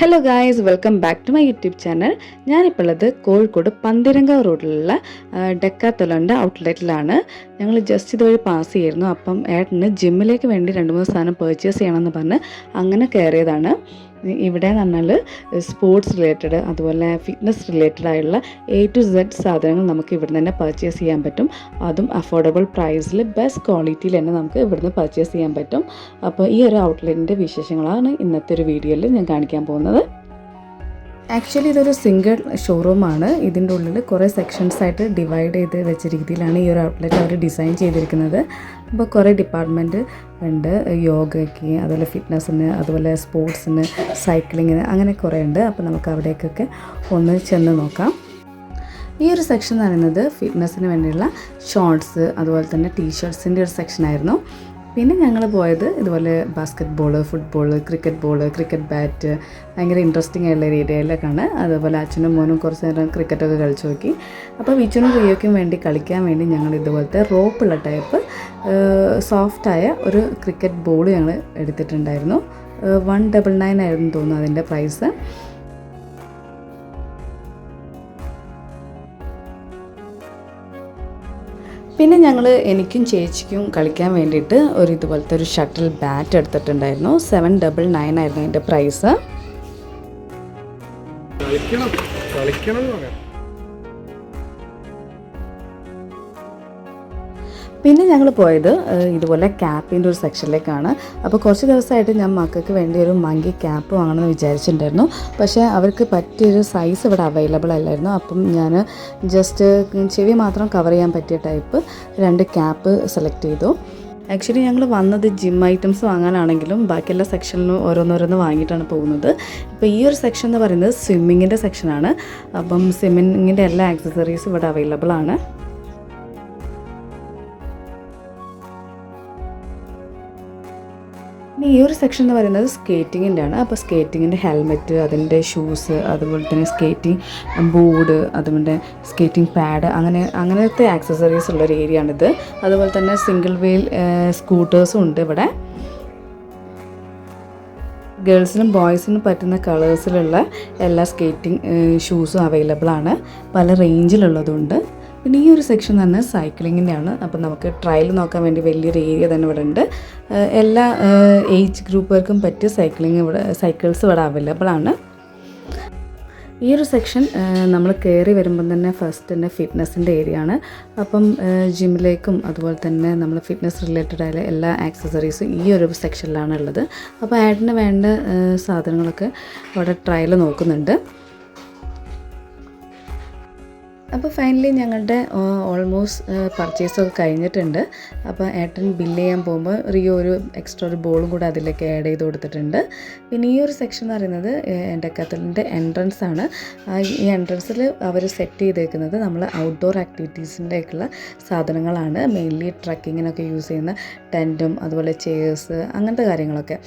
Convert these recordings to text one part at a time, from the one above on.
Hello guys welcome back to my YouTube channel ഞാനിപ്പോൾ ഉള്ളത് കോഴിക്കോട് പന്തിരങ്ക റോഡിലുള്ള ഡെക്കാത്തൊലന്റെ ഔട്ട്ലെറ്റിലാണ്. ഞങ്ങൾ ജസ്റ്റ് ഇതുവഴി പാസ് ചെയ്യായിരുന്നു അപ്പം ഏട്ടന് ജിമ്മിലേക്ക് വേണ്ടി രണ്ട് മൂന്ന് സാധനം പർച്ചേസ് ചെയ്യണമെന്ന് പറഞ്ഞ് അങ്ങനെ കയറിയതാണ്. ഇവിടെ എന്ന് പറഞ്ഞാൽ സ്പോർട്സ് റിലേറ്റഡ് അതുപോലെ ഫിറ്റ്നസ് റിലേറ്റഡ് ആയുള്ള എ ടു സെഡ് സാധനങ്ങൾ നമുക്ക് ഇവിടുന്ന് തന്നെ പർച്ചേസ് ചെയ്യാൻ പറ്റും. അതും അഫോർഡബിൾ പ്രൈസിൽ ബെസ്റ്റ് ക്വാളിറ്റിയിൽ തന്നെ നമുക്ക് ഇവിടുന്ന് പർച്ചേസ് ചെയ്യാൻ പറ്റും. അപ്പോൾ ഈ ഒരു ഔട്ട്ലെറ്റിന്റെ വിശേഷങ്ങളാണ് ഇന്നത്തെ ഒരു വീഡിയോയിൽ ഞാൻ കാണിക്കാൻ പോകുന്നത്. ആക്ച്വലി ഇതൊരു സിംഗിൾ ഷോറൂമാണ് ഇതിന്റെ ഉള്ളിൽ കുറേ സെക്ഷൻസ് ആയിട്ട് ഡിവൈഡ് ചെയ്ത് വെച്ച രീതിയിലാണ് ഈ ഒരു ഔട്ട്ലെറ്റ് അവർ ഡിസൈൻ ചെയ്തിരിക്കുന്നത്. അപ്പോൾ കുറേ ഡിപ്പാർട്ട്മെന്റ് ഉണ്ട്. യോഗയ്ക്ക് അതുപോലെ ഫിറ്റ്നസ്സിന് അതുപോലെ സ്പോർട്സിന് സൈക്ലിങ്ങിന് അങ്ങനെ കുറേ ഉണ്ട്. അപ്പോൾ നമുക്ക് അവിടേക്കൊക്കെ ഒന്ന് ചെന്ന് നോക്കാം. ഈ ഒരു സെക്ഷൻ എന്ന് പറയുന്നത് ഫിറ്റ്നസ്സിന് വേണ്ടിയുള്ള ഷോർട്സ് അതുപോലെ തന്നെ ടീഷർട്സിന്റെ ഒരു സെക്ഷനായിരുന്നു പിന്നെ ഞങ്ങൾ പോയത് ഇതുപോലെ basketball football cricket ball cricket bat ഭയങ്കര ഇൻട്രസ്റ്റിംഗ് ആയിട്ടുള്ള ഒരു ഏരിയയിലേക്കാണ് അതുപോലെ അച്ഛനും മോനും കുറച്ച് നേരം ക്രിക്കറ്റൊക്കെ കളിച്ചു നോക്കി. അപ്പോൾ വിച്ചുനും റിയോയ്ക്കും വേണ്ടി കളിക്കാൻ വേണ്ടി ഞങ്ങൾ ഇതുപോലത്തെ റോപ്പുള്ള ടൈപ്പ് സോഫ്റ്റായ ഒരു ക്രിക്കറ്റ് ബോൾ ഞങ്ങൾ എടുത്തിട്ടുണ്ടായിരുന്നു. വൺ ഡബിൾ നയൻ ആയിരുന്നു തോന്നുന്നു അതിന്റെ പ്രൈസ് പിന്നെ ഞങ്ങൾ എനിക്കും ചേച്ചിക്കും കളിക്കാൻ വേണ്ടിയിട്ട് ഒരു ഇതുപോലത്തെ ഒരു ഷട്ടിൽ ബാറ്റ് എടുത്തിട്ടുണ്ടായിരുന്നു. സെവൻ ഡബിൾ നയൻ ആയിരുന്നു അതിന്റെ പ്രൈസ്. കളിക്കണം കളിക്കണം പിന്നെ ഞങ്ങൾ പോയത് ഇതുപോലെ ക്യാപ്പിന്റെ ഒരു സെക്ഷനിലേക്കാണ്. അപ്പോൾ കുറച്ച് ദിവസമായിട്ട് ഞാൻ മക്കൾക്ക് വേണ്ടി ഒരു മങ്കി ക്യാപ്പ് വാങ്ങണമെന്ന് വിചാരിച്ചിട്ടുണ്ടായിരുന്നു. പക്ഷേ അവർക്ക് പറ്റിയൊരു സൈസ് ഇവിടെ അവൈലബിൾ അല്ലായിരുന്നു. അപ്പം ഞാൻ ജസ്റ്റ് ചെവി മാത്രം കവർ ചെയ്യാൻ പറ്റിയ ടൈപ്പ് രണ്ട് ക്യാപ്പ് സെലക്ട് ചെയ്തു. ആക്ച്വലി ഞങ്ങൾ വന്നത് ജിം ഐറ്റംസ് വാങ്ങാനാണെങ്കിലും ബാക്കിയെല്ലാ സെക്ഷനിലും ഓരോന്നോരോന്ന് വാങ്ങിയിട്ടാണ് പോകുന്നത്. ഇപ്പോൾ ഈ ഒരു സെക്ഷൻ എന്ന് പറയുന്നത് സ്വിമ്മിങ്ങിന്റെ സെക്ഷനാണ് അപ്പം സ്വിമ്മിങ്ങിന്റെ എല്ലാ ആക്സസറീസും ഇവിടെ അവൈലബിൾ ആണ്. ഇനി ഈ ഒരു സെക്ഷൻ എന്ന് പറയുന്നത് സ്കേറ്റിങ്ങിന്റെ ആണ്. അപ്പോൾ സ്കേറ്റിങ്ങിന്റെ ഹെൽമെറ്റ് അതിന്റെ ഷൂസ് അതുപോലെ തന്നെ സ്കേറ്റിംഗ് ബോർഡ് അതുപോലെ സ്കേറ്റിംഗ് പാഡ് അങ്ങനെ അങ്ങനത്തെ ആക്സസറീസ് ഉള്ള ഒരു ഏരിയ ആണിത്. അതുപോലെ തന്നെ സിംഗിൾ വീൽ സ്കൂട്ടേഴ്സും ഉണ്ട് ഇവിടെ. ഗേൾസിനും ബോയ്സിനും പറ്റുന്ന കളേഴ്സിലുള്ള എല്ലാ സ്കേറ്റിംഗ് ഷൂസും അവൈലബിൾ ആണ്. പല റേഞ്ചിലുള്ളതുണ്ട് പിന്നെ ഈ ഒരു സെക്ഷൻ തന്നെ സൈക്ലിങ്ങിന്റെ ആണ് അപ്പം നമുക്ക് ട്രയൽ നോക്കാൻ വേണ്ടി വലിയൊരു ഏരിയ തന്നെ ഇവിടെ ഉണ്ട്. എല്ലാ ഏജ് ഗ്രൂപ്പുകാർക്കും പറ്റിയ സൈക്ലിംഗ് ഇവിടെ സൈക്കിൾസ് ഇവിടെ അവൈലബിൾ ആണ്. ഈ ഒരു സെക്ഷൻ നമ്മൾ കയറി വരുമ്പം തന്നെ ഫസ്റ്റ് തന്നെ ഫിറ്റ്നസ്സിന്റെ ഏരിയ ആണ്. അപ്പം ജിമ്മിലേക്കും അതുപോലെ തന്നെ നമ്മൾ ഫിറ്റ്നസ് റിലേറ്റഡ് ആയ എല്ലാ ആക്സസറീസും ഈ ഒരു സെക്ഷനിലാണ് ഉള്ളത്. അപ്പോൾ ആഡിന് വേണ്ട സാധനങ്ങളൊക്കെ അവിടെ ട്രയൽ നോക്കുന്നുണ്ട്. അപ്പോൾ ഫൈനലി ഞങ്ങളുടെ ഓൾമോസ്റ്റ് പർച്ചേസൊക്കെ കഴിഞ്ഞിട്ടുണ്ട്. അപ്പോൾ ഏട്ടൻ ബില്ല് ചെയ്യാൻ പോകുമ്പോൾ റിയോ ഒരു എക്സ്ട്രാ ഒരു ബോളും കൂടെ അതിലേക്ക് ആഡ് ചെയ്ത് കൊടുത്തിട്ടുണ്ട്. പിന്നെ ഈ ഒരു സെക്ഷൻ എന്ന് പറയുന്നത് എന്റെ കത്തലിന്റെ എൻട്രൻസ് ആണ്. ഈ എൻട്രൻസിൽ അവർ സെറ്റ് ചെയ്തേക്കുന്നത് നമ്മൾ ഔട്ട്ഡോർ ആക്ടിവിറ്റീസിന്റെ ഒക്കെയുള്ള സാധനങ്ങളാണ്. മെയിൻലി ട്രക്കിങ്ങിനൊക്കെ യൂസ് ചെയ്യുന്ന ടെന്റും അതുപോലെ ചെയേഴ്സ് അങ്ങനത്തെ കാര്യങ്ങളൊക്കെ.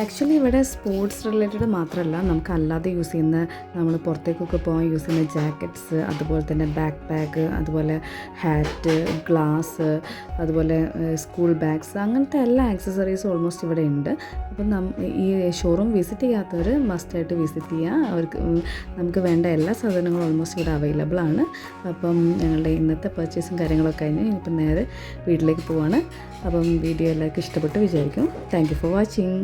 ആക്ച്വലി ഇവിടെ സ്പോർട്സ് റിലേറ്റഡ് മാത്രമല്ല നമുക്ക് അല്ലാതെ യൂസ് ചെയ്യുന്ന നമ്മൾ പുറത്തേക്കൊക്കെ പോകാൻ യൂസ് ചെയ്യുന്ന ജാക്കറ്റ്സ് അതുപോലെ തന്നെ ബാക്ക് പാക്ക് അതുപോലെ ഹാറ്റ് ഗ്ലാസ് അതുപോലെ സ്കൂൾ ബാഗ്സ് അങ്ങനത്തെ എല്ലാ ആക്സസറീസും ഓൾമോസ്റ്റ് ഇവിടെ ഉണ്ട്. അപ്പം നം ഈ ഷോറൂം വിസിറ്റ് ചെയ്യാത്തവർ മസ്റ്റായിട്ട് വിസിറ്റ് ചെയ്യുക അവർക്ക് നമുക്ക് വേണ്ട എല്ലാ സാധനങ്ങളും ഓൾമോസ്റ്റ് ഇവിടെ അവൈലബിൾ ആണ്. അപ്പം ഞങ്ങളുടെ ഇന്നത്തെ പർച്ചേസും കാര്യങ്ങളൊക്കെ കഴിഞ്ഞ് ഇപ്പം നേരെ വീട്ടിലേക്ക് പോവാണ്. അപ്പം വീഡിയോ എല്ലാവർക്കും ഇഷ്ടപ്പെട്ട് വിചാരിക്കും. Thank you for watching